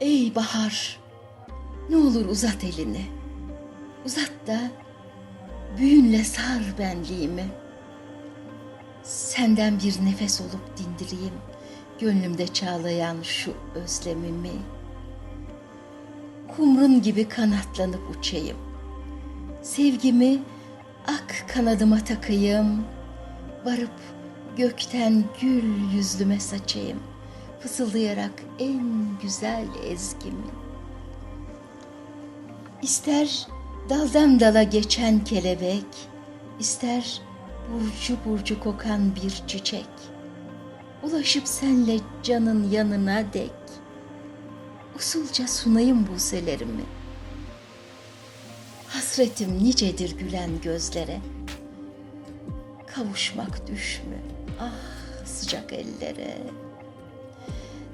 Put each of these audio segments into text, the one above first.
Ey bahar, ne olur uzat elini. Uzat da büyünle sar benliğimi. Senden bir nefes olup dindireyim gönlümde çağlayan şu özlemimi. Kumrun gibi kanatlanıp uçayım. Sevgimi ak kanadıma takayım. Varıp gökten gül yüzlüme saçayım. Fısıldayarak en güzel ezgimi. İster daldan dala geçen kelebek, ister burcu burcu kokan bir çiçek. Ulaşıp senle canın yanına dek, usulca sunayım buselerimi. Hasretim nicedir gülen gözlere. Kavuşmak düş mü? Ah sıcak ellere.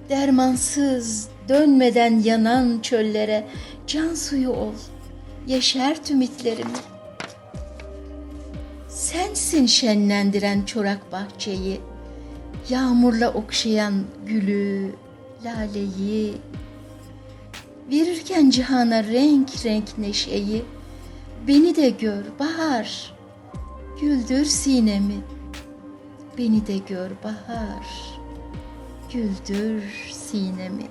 Dermansız dönmeden yanan çöllere can suyu ol. Yeşert ümitlerimi. Sensin şenlendiren çorak bahçeyi. Yağmurla okşayan gülü, laleyi. Verirken cihana renk renk neşeyi. Beni de gör bahar. Güldür sinemi. Beni de gör bahar. Güldür sinemi.